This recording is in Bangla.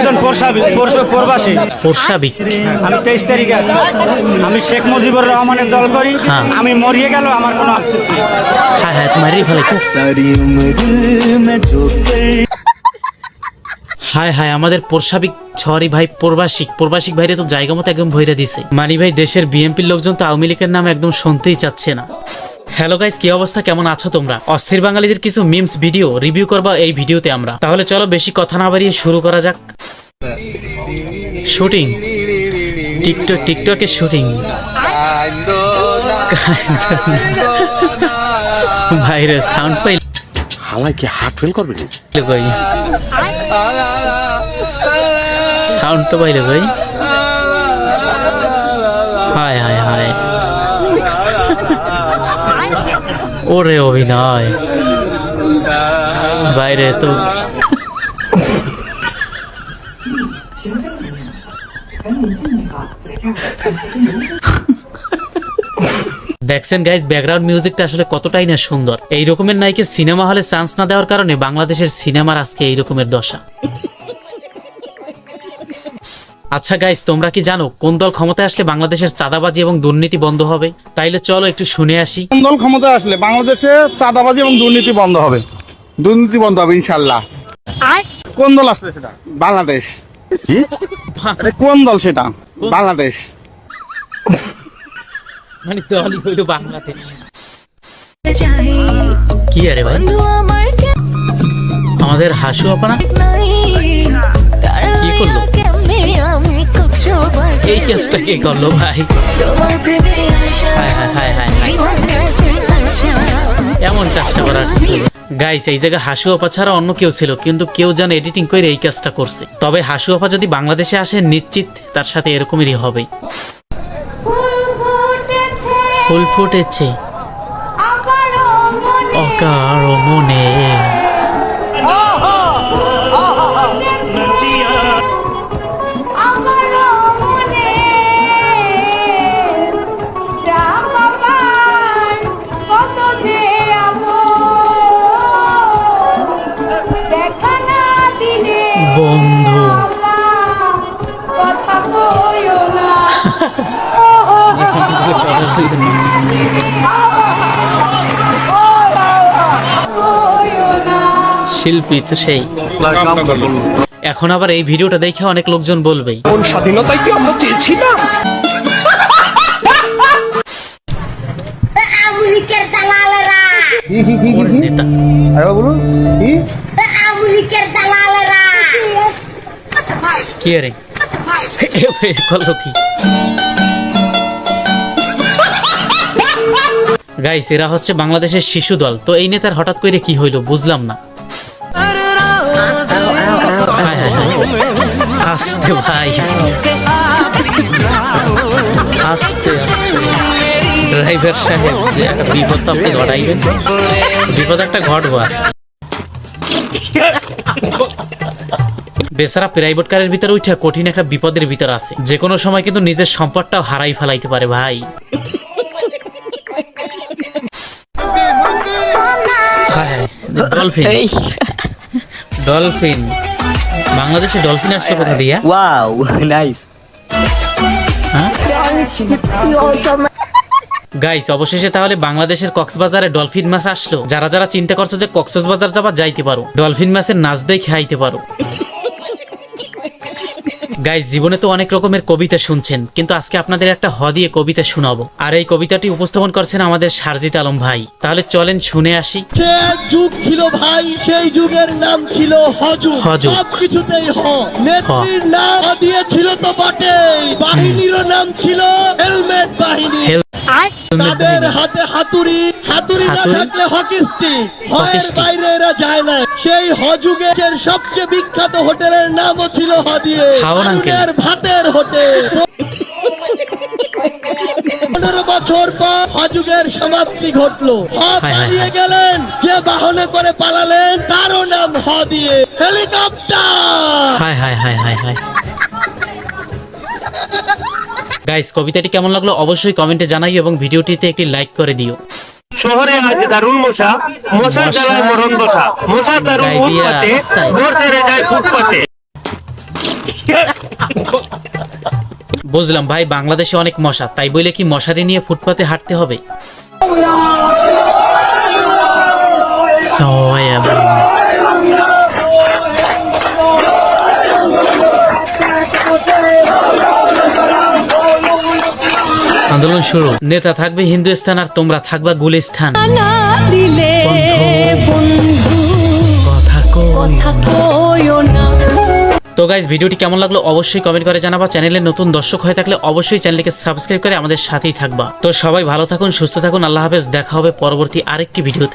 একজন প্রবাসী। পোর্শাবিক আমি তেইশ তারিখে আসছি আমি শেখ মুজিবুর রহমানের দল করি। হ্যাঁ। আমি মরিয়ে গেল আমার কোনো আফসোস হ্যাঁ হ্যাঁ তোমার হায় হায় আমাদের পোর্শাবিক ছরি ভাই প্রবাসিক। প্রবাসিক ভাইরে তো জায়গা মতো একদম ভৈরা দিছে। মানি ভাই দেশের বিএনপির লোকজন তো আওয়ামী লীগের নাম একদম শুনতেই চাচ্ছে না। হ্যালো গাইস কি অবস্থা? কেমন আছো তোমরা? অস্থির বাঙালিদের কিছু মিমস ভিডিও রিভিউ করবা এই ভিডিওতে আমরা। তাহলে চলো বেশি কথা না বাড়িয়ে শুরু করা যাক। শুটিং। টিকটক টিকটকে শুটিং। ভাইরে সাউন্ড পাই হালাই কি হার্ট ফেল করবে নি? কই? সাউন্ড তো পাইলে ভাই হায় হায় হায়। ওরে অভিনয়। বাইরে তো। দেখছেন গাইজ ব্যাকগ্রাউন্ড মিউজিকটা আসলে কতটাই না সুন্দর। এই রকমের নায়িকে সিনেমা হলে চান্স না দেওয়ার কারণে বাংলাদেশের সিনেমার আজকে এই রকমের দশা। আচ্ছা গাইস তোমরা কি জানো কোন দল ক্ষমতায় আসলে বাংলাদেশের চাঁদাবাজি এবং দুর্নীতি বন্ধ হবে? তাইলে চলো একটু শুনে আসি। কোন দল ক্ষমতায় আসলে বাংলাদেশে চাঁদাবাজি এবং দুর্নীতি বন্ধ হবে? দুর্নীতি বন্ধ হবে ইনশাল্লাহ কোন দল আসলে সেটা? বাংলাদেশ। কি? আরে কোন দল সেটা? বাংলাদেশ। মানে দলই হইল বাংলাদেশ। কি আরে ভাই? বন্ধু আমার আমাদের হাসু আপানা কি করল? এই কেসটা কে করল ভাই? হায় হায় হায় হায় হায়। এমন কাজটা করার গাইস এই জায়গায় হাসু আপা ছাড়া অন্য কেউ ছিল কিন্তু কেউ যেন এডিটিং করে এই কাজটা করছে। তবে হাসু আপা যদি বাংলাদেশে আসে নিশ্চিত তার সাথে এরকমেরই হবে ফুল ফুটেছে। অকার মনে। বন্ধু। কথা কইও না কইও না শিল্পী তো সেই। এখন আবার এই ভিডিওটা দেখে অনেক লোকজন বলবে কোন স্বাধীনতাই কি আমরা চেয়েছিলাম নেতা। বলুন। কি রে? এ ভাই, করল কি গাইস এরা হচ্ছে বাংলাদেশের শিশু দল। তো এই নেতার হঠাৎ করে কি হইল বুঝলাম না। আস্তে ভাই। আস্তে ড্রাইভার সাহেব যে একটা বিপদ তো আপনি ঘটাইবেন। বিপদ একটা ঘটবো আজকে। বেচারা প্রাইভেট কারের ভিতরে উঠে কঠিন একটা বিপদের ভিতর আছে। যে কোনো সময় কিন্তু নিজের সম্পদটাও হারাই ফেলাইতে পারে ভাই। ডলফিন ডলফিন বাংলাদেশে ডলফিন আসলো কোথা দিয়া? ওয়াও নাইস গাইস অবশেষে তাহলে বাংলাদেশের কক্সবাজারে ডলফিন মাছ আসলো। যারা যারা চিন্তা করছ যে কক্সবাজার যাবা যাইতে পারো। ডলফিন মাছের নাচ দেখে খাইতে পারো। গাইস জীবনে তো অনেক রকমের কবিতা শুনছেন কিন্তু আজকে আপনাদের একটা হ দিয়ে কবিতা শোনাবো। আর এই কবিতাটি উপস্থাপন করছেন আমাদের সারজিত আলম ভাই। তাহলে চলেন শুনে আসি। যুগ ছিল ভাই সেই যুগের নাম ছিল হজুগ হজু। সবকিছুতেই হ। নেত্রীর নাম দিয়েছিল তো বটে বাহিনীরও নাম ছিল হেলমেট বাহিনী। তাদের হাতে হাতুড়ি হাতুড়ি না থাকলে হকি স্টিক। হয়ের বাইরে এরা যায় না। সেই হজুগের সবচেয়ে বিখ্যাত হোটেলের নামও ছিল হদিয়ে। হারুনের ভাতের হোটেল। পনেরো বছর পর হজুগের সমাপ্তি ঘটলো। হ পালিয়ে গেলেন যে বাহনে করে পালালেন তারও নাম হ দিয়ে হেলিকপ্টার! হায় হায় হায় হায় হায়। গাইস কবিতাটি কেমন লাগল অবশ্যই কমেন্টে জানাই এবং ভিডিওটিতে একটি লাইক করে দিও। শহরে আজ দারুণ মশা মশার জ্বালায় মরণ দশা মশা দারুণ উৎপাতে। ভোর সেরে যায় ফুটপাতে। বুঝলাম ভাই বাংলাদেশে অনেক মশা তাই বলে কি মশারি নিয়ে ফুটপাতে হাঁটতে হবে? আন্দোলন শুরু। নেতা থাকবে হিন্দুস্থান আর তোমরা থাকবা গুলিস্থান। তো গাইজ ভিডিওটি কেমন লাগল অবশ্যই কমেন্ট করে জানাবা। চ্যানেলে নতুন দর্শক হয়ে থাকলে অবশ্যই চ্যানেলকে সাবস্ক্রাইব করে আমাদের সাথেই থাকবা। তো সবাই ভালো থাকুন সুস্থ থাকুন। আল্লাহ হাফেজ। দেখা হবে পরবর্তী আরেকটি ভিডিওতে।